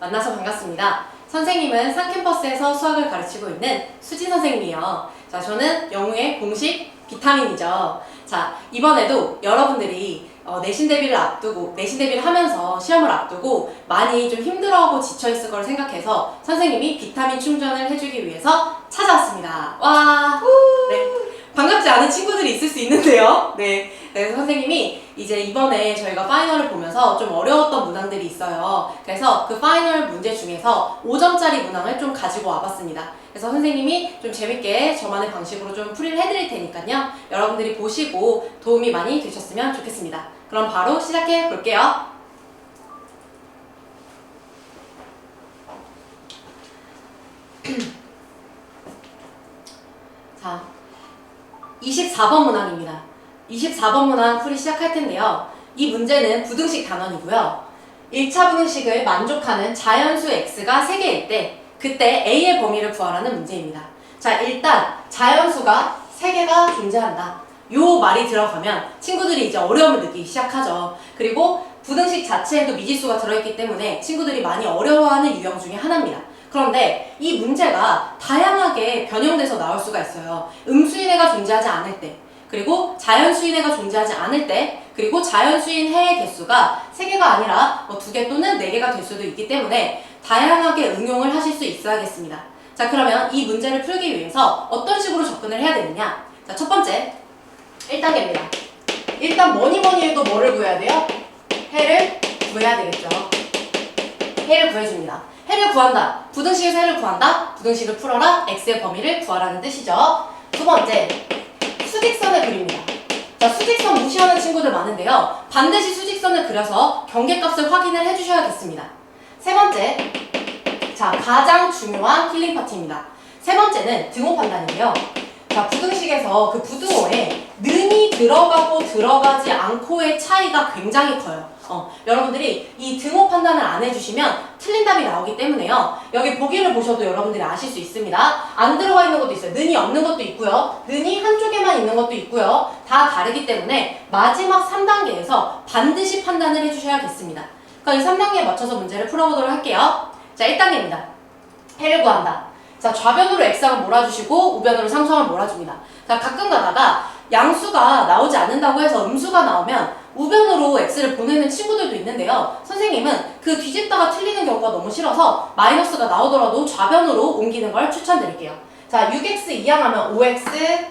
만나서 반갑습니다. 선생님은 상캠퍼스에서 수학을 가르치고 있는 수진 선생님이에요. 자, 저는 영우의 공식 비타민이죠. 자, 이번에도 여러분들이 어, 내신 대비를 앞두고, 내신 대비를 하면서 시험을 앞두고 많이 좀 힘들어하고 지쳐 있을 걸 생각해서 선생님이 비타민 충전을 해주기 위해서 찾아왔습니다. 와! 네. 반갑지 않은 친구들이 있을 수 있는데요. 네. 네, 선생님이 이제 이번에 저희가 파이널을 보면서 좀 어려웠던 문항들이 있어요. 그래서 그 파이널 문제 중에서 5점짜리 문항을 좀 가지고 와봤습니다. 그래서 선생님이 좀 재밌게 저만의 방식으로 좀 풀이를 해드릴 테니까요. 여러분들이 보시고 도움이 많이 되셨으면 좋겠습니다. 그럼 바로 시작해 볼게요. 자, 24번 문항입니다. 24번 문항 풀이 시작할 텐데요. 이 문제는 부등식 단원이고요. 1차 부등식을 만족하는 자연수 x가 3개일 때 그때 a의 범위를 구하라는 문제입니다. 자, 일단 자연수가 3개가 존재한다. 요 말이 들어가면 친구들이 이제 어려움을 느끼기 시작하죠. 그리고 부등식 자체에도 미지수가 들어있기 때문에 친구들이 많이 어려워하는 유형 중에 하나입니다. 그런데 이 문제가 다양하게 변형돼서 나올 수가 있어요. 음수인해가 존재하지 않을 때, 그리고 자연수인해가 존재하지 않을 때, 그리고 자연수인 해의 개수가 3개가 아니라 뭐 2개 또는 4개가 될 수도 있기 때문에 다양하게 응용을 하실 수 있어야겠습니다. 자, 그러면 이 문제를 풀기 위해서 어떤 식으로 접근을 해야 되느냐? 자, 첫 번째, 1단계입니다. 일단 뭐니 뭐니 해도 뭐를 구해야 돼요? 해를 구해야 되겠죠. 해를 구해줍니다. 해를 구한다. 부등식에서 해를 구한다. 부등식을 풀어라. x의 범위를 구하라는 뜻이죠. 두 번째, 수직선을 그립니다. 자, 수직선 무시하는 친구들 많은데요. 반드시 수직선을 그려서 경계값을 확인을 해주셔야겠습니다. 세 번째, 자, 가장 중요한 힐링 파트입니다. 세 번째는 등호 판단인데요. 자, 부등식에서 그 부등호에 는이 들어가고 들어가지 않고의 차이가 굉장히 커요. 어, 여러분들이 이 등호 판단을 안 해주시면 틀린 답이 나오기 때문에요. 여기 보기를 보셔도 여러분들이 아실 수 있습니다. 안 들어가 있는 것도 있어요. 는이 없는 것도 있고요. 는이 한쪽에만 있는 것도 있고요. 다 다르기 때문에 마지막 3단계에서 반드시 판단을 해주셔야겠습니다. 그럼 이 3단계에 맞춰서 문제를 풀어보도록 할게요. 자, 1단계입니다. 해를 구한다. 자, 좌변으로 x항을 몰아주시고 우변으로 상수항을 몰아줍니다. 자, 가끔 가다가 양수가 나오지 않는다고 해서 음수가 나오면 우변으로 x를 보내는 친구들도 있는데요. 선생님은 그 뒤집다가 틀리는 경우가 너무 싫어서 마이너스가 나오더라도 좌변으로 옮기는 걸 추천드릴게요. 자, 6x 이항하면 5x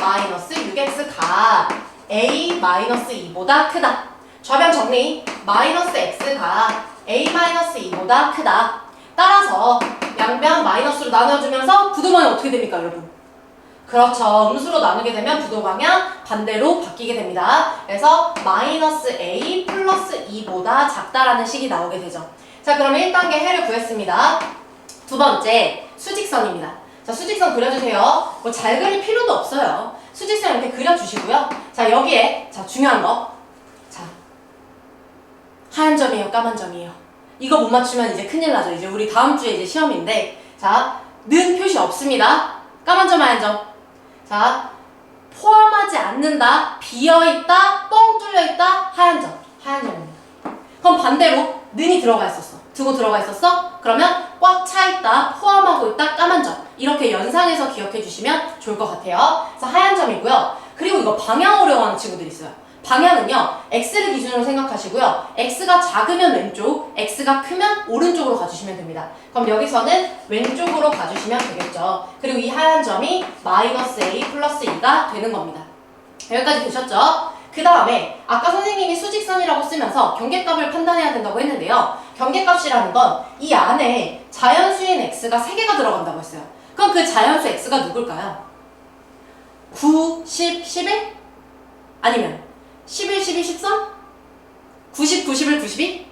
마이너스 6x가 a 마이너스 2보다 크다. 좌변 정리 마이너스 x가 a 마이너스 2보다 크다. 따라서 양변 마이너스로 나눠주면서 부동방이 어떻게 됩니까, 여러분? 그렇죠. 음수로 나누게 되면 부도 방향 반대로 바뀌게 됩니다. 그래서 마이너스 a 플러스 2보다 작다라는 식이 나오게 되죠. 자, 그러면 1단계 해를 구했습니다. 두 번째, 수직선입니다. 자, 수직선 그려주세요. 뭐 잘 그릴 필요도 없어요. 수직선 이렇게 그려주시고요. 자, 여기에, 자, 중요한 거. 자, 하얀 점이에요, 까만 점이에요. 이거 못 맞추면 이제 큰일 나죠. 이제 우리 다음 주에 이제 시험인데, 자, 는 표시 없습니다. 까만 점, 하얀 점. 자, 포함하지 않는다, 비어있다, 뻥 뚫려있다, 하얀 점. 하얀 점입니다. 그럼 반대로 는이 들어가 있었어. 두고 들어가 있었어? 그러면 꽉 차 있다, 포함하고 있다, 까만 점. 이렇게 연상해서 기억해 주시면 좋을 것 같아요. 그래서 하얀 점이고요. 그리고 이거 방향 어려워하는 친구들이 있어요. 방향은요, x를 기준으로 생각하시고요. x가 작으면 왼쪽, x가 크면 오른쪽으로 가주시면 됩니다. 그럼 여기서는 왼쪽으로 가주시면 되겠죠. 그리고 이 하얀 점이 마이너스 a 플러스 2가 되는 겁니다. 여기까지 되셨죠? 그 다음에 아까 선생님이 수직선이라고 쓰면서 경계값을 판단해야 된다고 했는데요. 경계값이라는 건 이 안에 자연수인 x가 3개가 들어간다고 했어요. 그럼 그 자연수 x가 누굴까요? 9, 10, 11? 아니면 11, 12, 13? 90, 91, 92?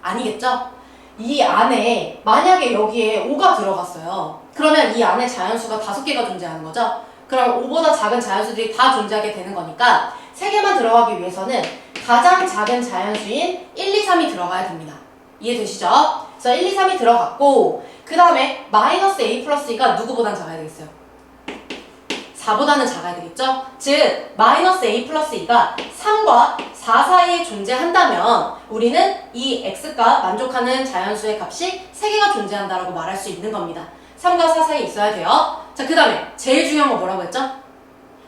아니겠죠? 이 안에 만약에 여기에 5가 들어갔어요. 그러면 이 안에 자연수가 5개가 존재하는 거죠. 그럼 5보다 작은 자연수들이 다 존재하게 되는 거니까 3개만 들어가기 위해서는 가장 작은 자연수인 1, 2, 3이 들어가야 됩니다. 이해되시죠? 그래서 1, 2, 3이 들어갔고 그 다음에 마이너스 a 플러스 2가 누구보단 작아야 되겠어요? 4보다는 작아야 되겠죠? 즉 마이너스 a 플러스 2가 3과 4 사이에 존재한다면 우리는 이 x가 만족하는 자연수의 값이 3개가 존재한다라고 말할 수 있는 겁니다. 3과 4 사이에 있어야 돼요. 자, 그 다음에 제일 중요한 거 뭐라고 했죠?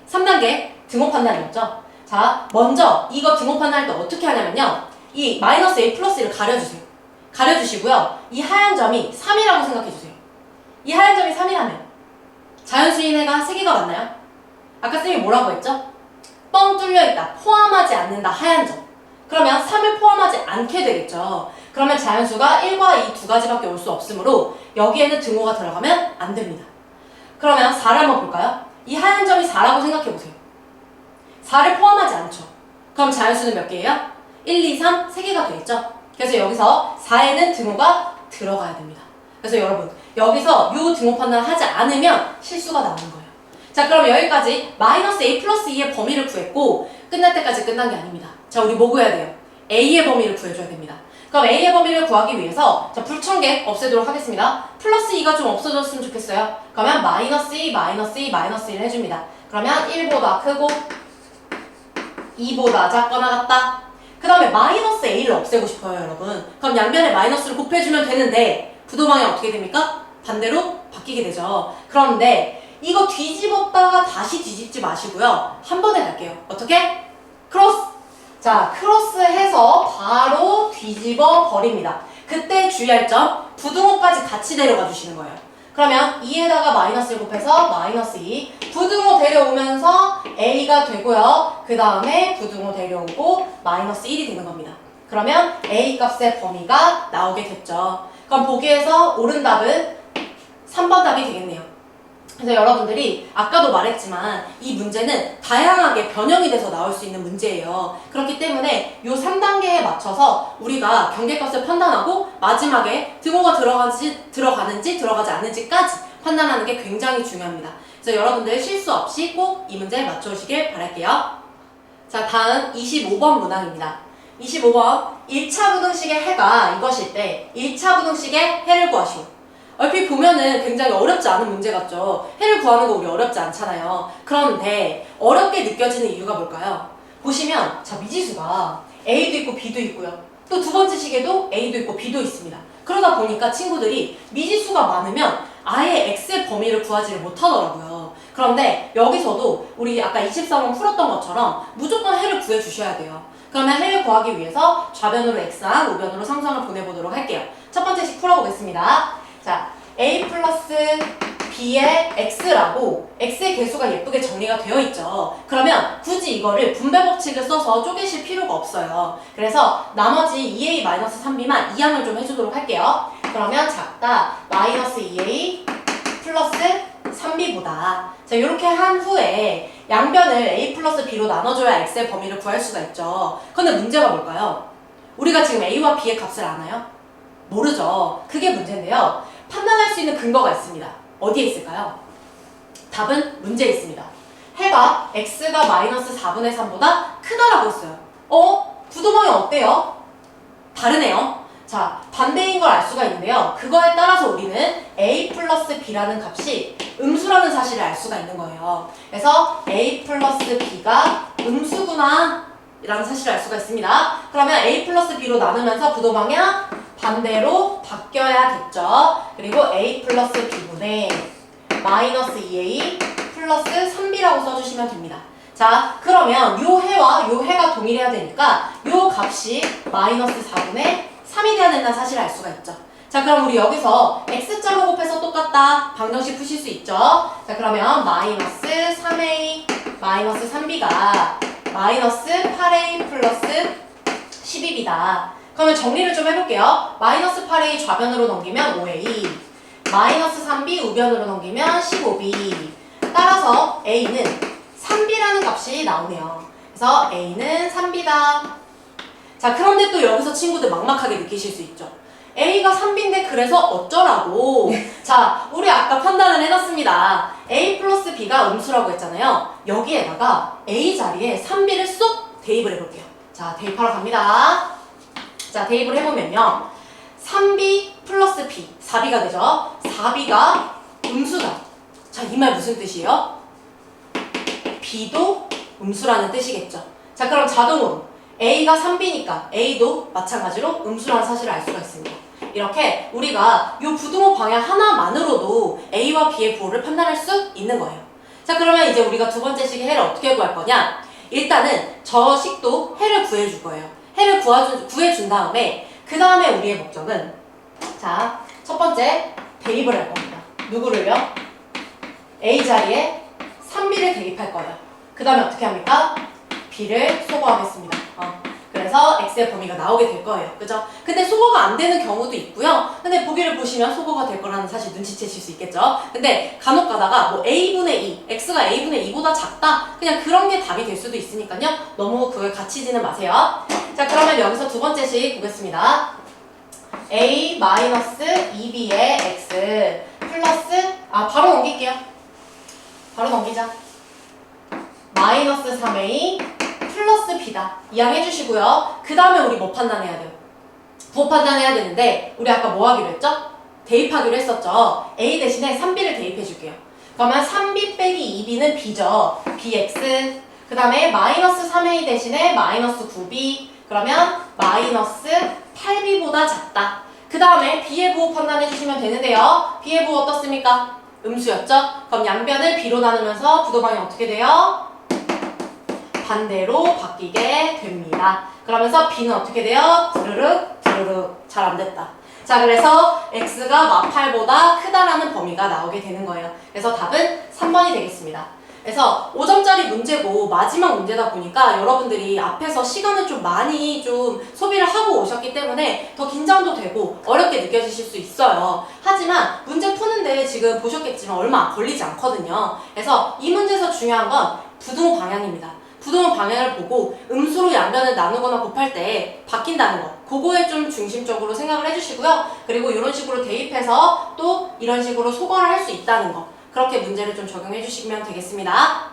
3단계 등호 판단이었죠? 자, 먼저 이거 등호 판단할 때 어떻게 하냐면요. 이 마이너스 a 플러스 1을 가려주세요. 가려주시고요. 이 하얀 점이 3이라고 생각해주세요. 이 하얀 점이 3이라면 자연수인 해가 3개가 맞나요? 아까 쌤이 뭐라고 했죠? 뻥 뚫려있다. 포함하지 않는다. 하얀 점. 그러면 3을 포함하지 않게 되겠죠. 그러면 자연수가 1과 2 두 가지밖에 올 수 없으므로 여기에는 등호가 들어가면 안 됩니다. 그러면 4를 한번 볼까요? 이 하얀 점이 4라고 생각해보세요. 4를 포함하지 않죠. 그럼 자연수는 몇 개예요? 1, 2, 3, 3개가 되겠죠? 그래서 여기서 4에는 등호가 들어가야 됩니다. 그래서 여러분, 여기서 이 등호 판단을 하지 않으면 실수가 나오는 거예요. 자, 그럼 여기까지 마이너스 a 플러스 2의 범위를 구했고, 끝날 때까지 끝난 게 아닙니다. 자, 우리 뭐 구해야 돼요? a의 범위를 구해줘야 됩니다. 그럼 a의 범위를 구하기 위해서 자 불청객 없애도록 하겠습니다. 플러스 2가 좀 없어졌으면 좋겠어요. 그러면 마이너스 2, 마이너스 2, 마이너스 1 해줍니다. 그러면 1보다 크고 2보다 작거나 같다. 그 다음에 마이너스 a를 없애고 싶어요, 여러분. 그럼 양변에 마이너스를 곱해주면 되는데 부도방이 어떻게 됩니까? 반대로 바뀌게 되죠. 그런데 이거 뒤집었다가 다시 뒤집지 마시고요. 한 번에 갈게요. 어떻게? 크로스. 자, 크로스해서 바로 뒤집어 버립니다. 그때 주의할 점, 부등호까지 같이 데려가 주시는 거예요. 그러면 2에다가 마이너스를 곱해서 마이너스 2. 부등호 데려오면서 a가 되고요. 그 다음에 부등호 데려오고 마이너스 1이 되는 겁니다. 그러면 a 값의 범위가 나오게 됐죠. 그럼 보기에서 옳은 답은 3번 답이 되겠네요. 그래서 여러분들이 아까도 말했지만 이 문제는 다양하게 변형이 돼서 나올 수 있는 문제예요. 그렇기 때문에 이 3단계에 맞춰서 우리가 경계값을 판단하고 마지막에 등호가 들어가지, 들어가는지 들어가지 않는지까지 판단하는 게 굉장히 중요합니다. 그래서 여러분들 실수 없이 꼭 이 문제에 맞춰주시길 바랄게요. 자, 다음 25번 문항입니다. 25번 1차 부등식의 해가 이것일 때 1차 부등식의 해를 구하시오. 얼핏 보면은 굉장히 어렵지 않은 문제 같죠. 해를 구하는 거 우리 어렵지 않잖아요. 그런데 어렵게 느껴지는 이유가 뭘까요? 보시면 자 미지수가 A도 있고 B도 있고요. 또 두 번째 식에도 A도 있고 B도 있습니다. 그러다 보니까 친구들이 미지수가 많으면 아예 X의 범위를 구하지를 못하더라고요. 그런데 여기서도 우리 아까 23번 풀었던 것처럼 무조건 해를 구해 주셔야 돼요. 그러면 해를 구하기 위해서 좌변으로 X항, 우변으로 상수항을 보내보도록 할게요. 첫 번째 식 풀어보겠습니다. 자, a 플러스 b의 x라고 x의 개수가 예쁘게 정리가 되어 있죠. 그러면 굳이 이거를 분배 법칙을 써서 쪼개실 필요가 없어요. 그래서 나머지 2a-3b만 이항을 좀 해주도록 할게요. 그러면 작다 마이너스 2a 플러스 3b보다 자 이렇게 한 후에 양변을 a 플러스 b로 나눠줘야 x의 범위를 구할 수가 있죠. 근데 문제가 뭘까요? 우리가 지금 a와 b의 값을 아나요? 모르죠. 그게 문제인데요. 판단할 수 있는 근거가 있습니다. 어디에 있을까요? 답은 문제에 있습니다. 해가 x가 마이너스 4분의 3보다 크다라고 했어요. 어? 부도방이 어때요? 다르네요. 자, 반대인 걸 알 수가 있는데요. 그거에 따라서 우리는 a 플러스 b라는 값이 음수라는 사실을 알 수가 있는 거예요. 그래서 a 플러스 b가 음수구나 라는 사실을 알 수가 있습니다. 그러면 a 플러스 b로 나누면서 부도 방향 반대로 바뀌어야겠죠. 그리고 a 플러스 b분의 마이너스 2a 플러스 3b라고 써주시면 됩니다. 자, 그러면 요 해와 요 해가 동일해야 되니까 요 값이 마이너스 4분의 3이 돼야 된다는 사실을 알 수가 있죠. 자, 그럼 우리 여기서 x자로 곱해서 똑같다. 방정식 푸실 수 있죠. 자, 그러면 마이너스 3a 마이너스 3b가 마이너스 8a 플러스 12b다. 그러면 정리를 좀 해볼게요. 마이너스 8a 좌변으로 넘기면 5a, 마이너스 3b 우변으로 넘기면 15b. 따라서 a는 3b라는 값이 나오네요. 그래서 a는 3b다. 자, 그런데 또 여기서 친구들 막막하게 느끼실 수 있죠. A가 3b인데 그래서 어쩌라고. 자, 우리 아까 판단을 해놨습니다. a 플러스 b가 음수라고 했잖아요. 여기에다가 a 자리에 3b를 쏙 대입을 해볼게요. 자, 대입하러 갑니다. 자, 대입을 해보면요. 3b 플러스 b, 4b가 되죠. 4b가 음수다. 자, 이 말 무슨 뜻이에요? B도 음수라는 뜻이겠죠. 자, 그럼 자동으로 A가 3B니까 A도 마찬가지로 음수라는 사실을 알 수가 있습니다. 이렇게 우리가 이 부등호 방향 하나만으로도 A와 B의 부호를 판단할 수 있는 거예요. 자, 그러면 이제 우리가 두 번째 식의 해를 어떻게 구할 거냐? 일단은 저 식도 해를 구해줄 거예요. 해를 구해준, 구해준 다음에 그 다음에 우리의 목적은 자, 첫 번째 대입을 할 겁니다. 누구를요? A 자리에 3B를 대입할 거예요. 그 다음에 어떻게 합니까? B를 소거하겠습니다. 어, 그래서 X의 범위가 나오게 될 거예요. 그죠? 근데 소거가 안 되는 경우도 있고요. 근데 보기를 보시면 소거가 될 거라는 사실 눈치채실 수 있겠죠? 근데 간혹 가다가 뭐 A분의 2, X가 A분의 2보다 작다? 그냥 그런 게 답이 될 수도 있으니까요. 너무 그걸 갇히지는 마세요. 자, 그러면 여기서 두 번째 식 보겠습니다. A 마이너스 2B의 X 플러스 아 바로 넘길게요. 바로 넘기자. 마이너스 3A 플러스 B다. 이해해 주시고요. 그 다음에 우리 뭐 판단해야 돼요? 부호 판단해야 되는데 우리 아까 뭐 하기로 했죠? 대입하기로 했었죠. A 대신에 3B를 대입해 줄게요. 그러면 3B 빼기 2B는 B죠. BX 그 다음에 마이너스 3A 대신에 마이너스 9B 그러면 마이너스 8B보다 작다. 그 다음에 B의 부호 판단해 주시면 되는데요. B의 부호 어떻습니까? 음수였죠? 그럼 양변을 B로 나누면서 부도방이 어떻게 돼요? 반대로 바뀌게 됩니다. 그러면서 B는 어떻게 돼요? 드르륵 드르륵 잘 안 됐다. 자 그래서 X가 마팔보다 크다라는 범위가 나오게 되는 거예요. 그래서 답은 3번이 되겠습니다. 그래서 5점짜리 문제고 마지막 문제다 보니까 여러분들이 앞에서 시간을 좀 많이 좀 소비를 하고 오셨기 때문에 더 긴장도 되고 어렵게 느껴지실 수 있어요. 하지만 문제 푸는데 지금 보셨겠지만 얼마 안 걸리지 않거든요. 그래서 이 문제에서 중요한 건 부등호 방향입니다. 부동의 방향을 보고 음수로 양변을 나누거나 곱할 때 바뀐다는 거. 그거에 좀 중심적으로 생각을 해주시고요. 그리고 이런 식으로 대입해서 또 이런 식으로 소거를 할 수 있다는 거. 그렇게 문제를 좀 적용해 주시면 되겠습니다.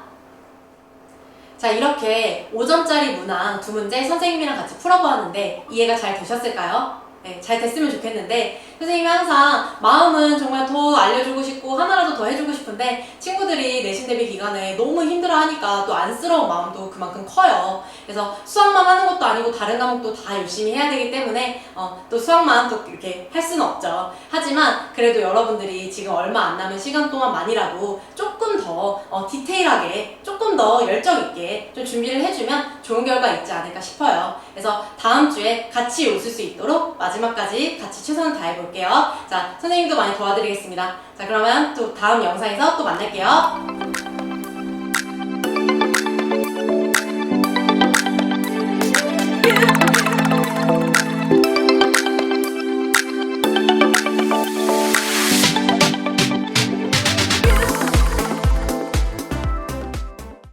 자 이렇게 5점짜리 문항 두 문제 선생님이랑 같이 풀어보았는데 이해가 잘 되셨을까요? 네, 잘 됐으면 좋겠는데 선생님이 항상 마음은 정말 더 알려주고 싶고 하나라도 더 해주고 싶은데 친구들이 내신 대비 기간에 너무 힘들어 하니까 또 안쓰러운 마음도 그만큼 커요. 그래서 수학만 하는 것도 아니고 다른 과목도 다 열심히 해야 되기 때문에 어, 또 수학만 또 이렇게 할 수는 없죠. 하지만 그래도 여러분들이 지금 얼마 안 남은 시간 동안만이라도 조금 더 어, 디테일하게 조금 더 열정 있게 좀 준비를 해주면 좋은 결과 있지 않을까 싶어요. 그래서 다음 주에 같이 웃을 수 있도록 마지막까지 같이 최선을 다해 볼게요. 자, 선생님도 많이 도와드리겠습니다. 자, 그러면 또 다음 영상에서 또 만날게요.